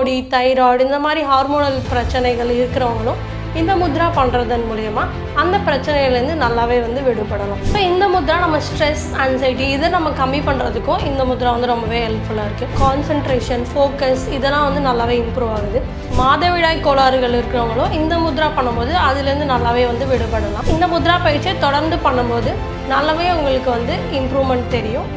PCOD thyroid இந்த மாதிரி hormonal பிரச்சனைகள் இருக்கிறவங்களும் இந்த முத்ரா பண்ணுறதன் மூலயமா அந்த பிரச்சனையிலேருந்து நல்லாவே வந்து விடுபடலாம். ஸோ இந்த முத்ரா நம்ம ஸ்ட்ரெஸ் அன்சைட்டி இதை நம்ம கம்மி பண்ணுறதுக்கும் இந்த முத்ரா வந்து ரொம்பவே ஹெல்ப்ஃபுல்லாக இருக்குது கான்சென்ட்ரேஷன் ஃபோக்கஸ் இதெல்லாம் வந்து நல்லாவே இம்ப்ரூவ் ஆகுது. மாதவிடாய் கோளாறுகள் இருக்கிறவங்களும் இந்த முத்ரா பண்ணும்போது அதுலேருந்து நல்லாவே வந்து விடுபடலாம். இந்த முத்ரா பயிற்சியை தொடர்ந்து பண்ணும்போது நல்லாவே உங்களுக்கு வந்து இம்ப்ரூவ்மெண்ட் தெரியும்.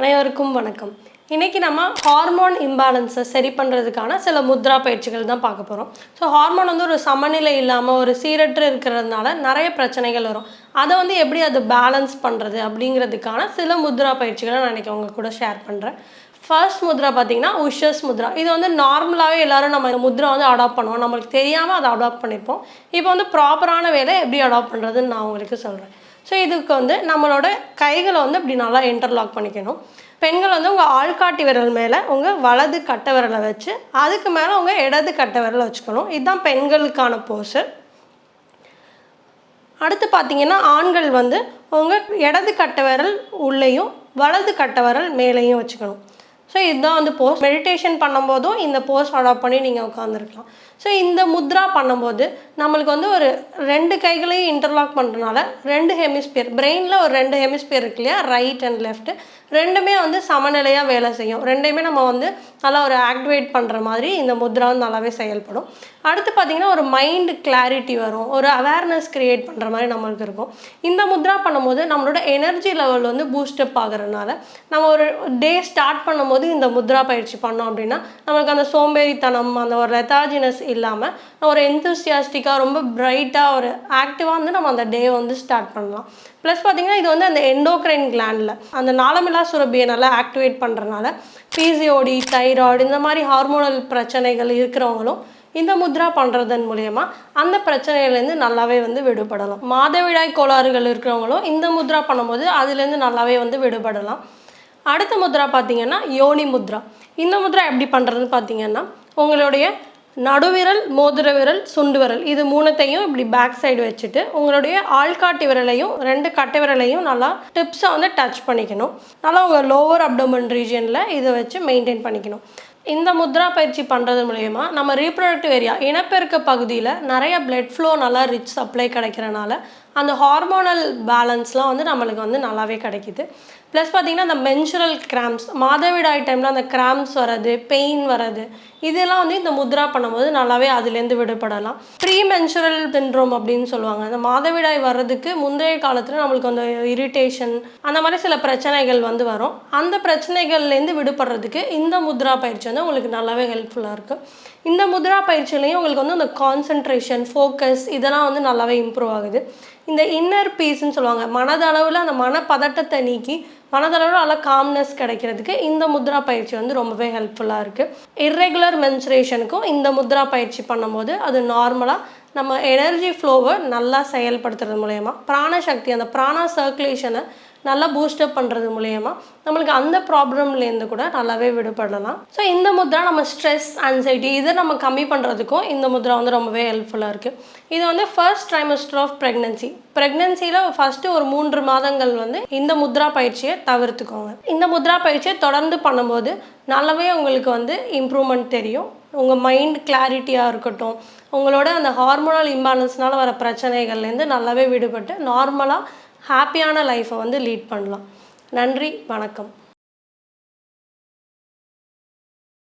அனைவருக்கும் வணக்கம். இன்றைக்கி நம்ம ஹார்மோன் இம்பேலன்ஸை சரி பண்ணுறதுக்கான சில முத்ரா பயிற்சிகள் தான் பார்க்க போகிறோம் ஸோ ஹார்மோன் வந்து ஒரு சமநிலை இல்லாமல் ஒரு சீரற்று இருக்கிறதுனால நிறைய பிரச்சனைகள் வரும். அதை வந்து எப்படி அது பேலன்ஸ் பண்ணுறது அப்படிங்கிறதுக்கான சில முத்ரா பயிற்சிகளை நான் இன்றைக்கி உங்கள் கூட ஷேர் பண்ணுறேன் ஃபர்ஸ்ட் முத்ரா பார்த்தீங்கன்னா உஷஸ் முத்ரா. இது வந்து நார்மலாகவே எல்லோரும் நம்ம இந்த முத்ரா வந்து அடாப்ட் பண்ணுவோம். நம்மளுக்கு தெரியாமல் அதை அடாப்ட் பண்ணியிருப்போம் இப்போ வந்து ப்ராப்பரான வேலை எப்படி அடாப்ட் பண்ணுறதுன்னு நான் உங்களுக்கு சொல்கிறேன் ஸோ இதுக்கு வந்து நம்மளோட கைகளை வந்து இப்படி நல்லா இன்டர்லாக் பண்ணிக்கணும். பெண்கள் வந்து உங்கள் ஆள்காட்டி விரல் மேலே உங்கள் வலது கட்டை விரலை வச்சு அதுக்கு மேலே உங்கள் இடது கட்டை விரலை வச்சுக்கணும். இதுதான் பெண்களுக்கான போஸ்டர் அடுத்து பார்த்தீங்கன்னா ஆண்கள் வந்து உங்கள் இடது கட்டை விரல் உள்ளேயும் வலது கட்டை விரல் மேலேயும் வச்சுக்கணும். ஸோ இதுதான் வந்து போஸ் மெடிடேஷன் பண்ணும்போதும் இந்த போஸ் அடாப்ட் பண்ணி நீங்கள் உட்காந்துருக்கலாம் ஸோ இந்த முத்ரா பண்ணும்போது நம்மளுக்கு வந்து ஒரு ரெண்டு கைகளையும் இன்டர்லாக் பண்ணுறனால ரெண்டு ஹெமிஸ்பியர் பிரெயினில் ஒரு ரெண்டு ஹெமிஸ்பியர் இருக்கு இல்லையா? ரைட் அண்ட் லெஃப்ட் ரெண்டுமே வந்து சமநிலையாக வேலை செய்யும். ரெண்டையுமே நம்ம வந்து நல்லா ஒரு ஆக்டிவேட் பண்ணுற மாதிரி இந்த முத்ரா வந்து நல்லாவே செயல்படும். அடுத்து பார்த்திங்கன்னா ஒரு மைண்ட் கிளாரிட்டி வரும். ஒரு அவேர்னஸ் க்ரியேட் பண்ணுற மாதிரி நம்மளுக்கு இருக்கும். இந்த முத்ரா பண்ணும்போது நம்மளோட எனர்ஜி லெவல் வந்து பூஸ்டப் ஆகிறதுனால நம்ம ஒரு டே ஸ்டார்ட் பண்ணும்போது இந்த முத்ரா பயிற்சி பண்ணோம் அப்படின்னா நம்மளுக்கு அந்த சோம்பேறித்தனம் அந்த ஒரு லெத்தாஜினஸ் இல்லாமல் ஒரு எந்தூசியாஸ்டிக்காக ரொம்ப பிரைட்டாக ஒரு ஆக்டிவாக வந்து நம்ம அந்த டே வந்து ஸ்டார்ட் பண்ணலாம். ப்ளஸ் பார்த்தீங்கன்னா இது வந்து அந்த எண்டோக்ரைன் கிளாண்டில் அந்த நாளமில்லா சுரபியை நல்லா ஆக்டிவேட் பண்ணுறனால பிசிஓடி தைராய்டு இந்த மாதிரி ஹார்மோனல் பிரச்சனைகள் இருக்கிறவங்களும் இந்த முத்ரா பண்ணுறதன் மூலயமா அந்த பிரச்சனையிலேருந்து நல்லாவே வந்து விடுபடலாம். மாதவிடாய் கோளாறுகள் இருக்கிறவங்களும் இந்த முத்ரா பண்ணும்போது அதுலேருந்து நல்லாவே வந்து விடுபடலாம். அடுத்த முத்ரா பார்த்தீங்கன்னா யோனி முத்ரா. இந்த முத்ரா எப்படி பண்ணுறதுன்னு பார்த்தீங்கன்னா உங்களுடைய நடுவிரல் மோதிர விரல் சுண்டு விரல் இது மூணத்தையும் இப்படி பேக் சைடு வச்சுட்டு உங்களுடைய ஆள்காட்டி விரலையும் ரெண்டு கட்டை விரலையும் நல்லா டிப்ஸை வந்து டச் பண்ணிக்கணும். நல்லா உங்கள் லோவர் அப்டோமன் ரீஜியனில் இதை வச்சு மெயின்டைன் பண்ணிக்கணும். இந்த முத்ரா பயிற்சி பண்ணுறது மூலயமா நம்ம ரீப்ரொடக்டிவ் ஏரியா இனப்பெருக்க பகுதியில் நிறைய பிளட் ஃப்ளோ நல்லா ரிச் சப்ளை கிடைக்கிறனால அந்த ஹார்மோனல் பேலன்ஸ்லாம் வந்து நம்மளுக்கு வந்து நல்லாவே கிடைக்குது. ப்ளஸ் பார்த்திங்கன்னா அந்த மென்சுரல் கிராம்ஸ் மாதவிடாய் டைமில் அந்த கிராம்ஸ் வர்றது பெயின் வர்றது இதெல்லாம் வந்து இந்த முத்ரா பண்ணும்போது நல்லாவே அதுலேருந்து விடுபடலாம். ப்ரீ மென்சுரல் சின்ரோம் அப்படின்னு சொல்லுவாங்க. அந்த மாதவிடாய் வர்றதுக்கு முந்தைய காலத்தில் நம்மளுக்கு அந்த இரிட்டேஷன் அந்த மாதிரி சில பிரச்சனைகள் வந்து வரும். அந்த பிரச்சனைகள்லேருந்து விடுபடுறதுக்கு இந்த முத்ரா பயிற்சி வந்து உங்களுக்கு நல்லாவே ஹெல்ப்ஃபுல்லாக இருக்குது இந்த முத்ரா பயிற்சியிலையும் உங்களுக்கு வந்து அந்த கான்சென்ட்ரேஷன் ஃபோக்கஸ் இதெல்லாம் வந்து நல்லாவே இம்ப்ரூவ் ஆகுது. இந்த இன்னர் பீஸ்ன்னு சொல்லுவாங்க. மனதளவில் அந்த மனப்பதட்டத்தை நீக்கி மனதளவில் நல்லா காம்னஸ் கிடைக்கிறதுக்கு இந்த முத்ரா பயிற்சி வந்து ரொம்பவே ஹெல்ப்ஃபுல்லாக இருக்குது இர்ரெகுலர் மென்சுரேஷனுக்கும் இந்த முத்ரா பயிற்சி பண்ணும்போது அது நார்மலாக நம்ம எனர்ஜி ஃப்ளோவை நல்லா செயல்படுத்துறது மூலயமா பிராணசக்தி அந்த பிராணா சர்க்குலேஷனை நல்லா பூஸ்டப் பண்ணுறது மூலயமா நம்மளுக்கு அந்த ப்ராப்ளம்லேருந்து கூட நல்லாவே விடுபடலாம். ஸோ இந்த முத்ரா நம்ம ஸ்ட்ரெஸ் அன்சைட்டி இதை நம்ம கம்மி பண்ணுறதுக்கும் இந்த முத்ரா வந்து ரொம்பவே ஹெல்ப்ஃபுல்லாக இருக்குது இது வந்து ஃபர்ஸ்ட் ட்ரைமஸ்டர் ஆஃப் ப்ரெக்னென்சி ப்ரெக்னென்சியில் ஃபஸ்ட்டு ஒரு மூன்று மாதங்கள் வந்து இந்த முத்ரா பயிற்சியை தவிர்த்துக்கோங்க. இந்த முத்ரா பயிற்சியை தொடர்ந்து பண்ணும்போது நல்லாவே உங்களுக்கு வந்து இம்ப்ரூவ்மெண்ட் தெரியும். உங்கள் மைண்ட் கிளாரிட்டியாக இருக்கட்டும் உங்களோட அந்த ஹார்மோனல் இம்பேலன்ஸ்னால வர பிரச்சனைகள்லேருந்து நல்லாவே விடுபட்டு நார்மலாக ஹாப்பியான லைஃப்பை வந்து லீட் பண்ணலாம். நன்றி வணக்கம்.